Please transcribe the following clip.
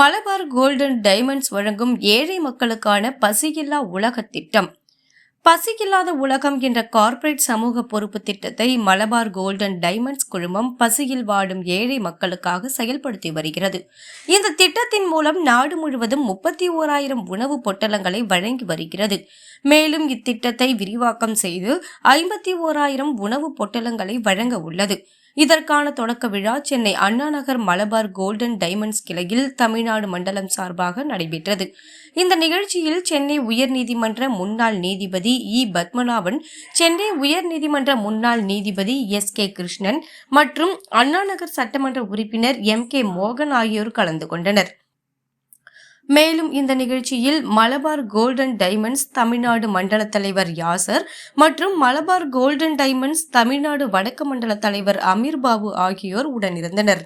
Malabar golden diamonds வழங்கும் ஏழை மக்களுக்கான பசியில்லா உலக திட்டம். பசியில்லாத உலகம் என்ற கார்ப்பரேட் சமூக பொறுப்பு திட்டத்தை மலபார் கோல்டன் டைமண்ட்ஸ் குழுமம் பசியில் வாடும் ஏழை மக்களுக்காக செயல்படுத்தி வருகிறது. இந்த திட்டத்தின் மூலம் நாடு முழுவதும் முப்பத்தி ஓராயிரம் உணவு பொட்டலங்களை வழங்கி வருகிறது. மேலும் இத்திட்டத்தை விரிவாக்கம் செய்து ஐம்பத்தி ஓராயிரம் உணவு பொட்டலங்களை வழங்க உள்ளது. இதற்கான தொடக்க விழா சென்னை அண்ணா நகர் மலபார் கோல்டன் டைமண்ட்ஸ் கிளையில் தமிழ்நாடு மண்டலம் சார்பாக நடைபெற்றது. இந்த நிகழ்ச்சியில் சென்னை உயர்நீதிமன்ற முன்னாள் நீதிபதி இ. பத்மநாபன் சென்னை உயர்நீதிமன்ற முன்னாள் நீதிபதி எஸ். கே. கிருஷ்ணன் மற்றும் அண்ணாநகர் சட்டமன்ற உறுப்பினர் எம். கே. மோகன் ஆகியோர் கலந்து கொண்டனர். மேலும் இந்த நிகழ்ச்சியில் மலபார் கோல்டன் டைமண்ட்ஸ் தமிழ்நாடு மண்டல தலைவர் யாசர் மற்றும் மலபார் கோல்டன் டைமண்ட்ஸ் தமிழ்நாடு வடக்கு மண்டல தலைவர் அமீர் பாபு ஆகியோர் உடனிருந்தனர்.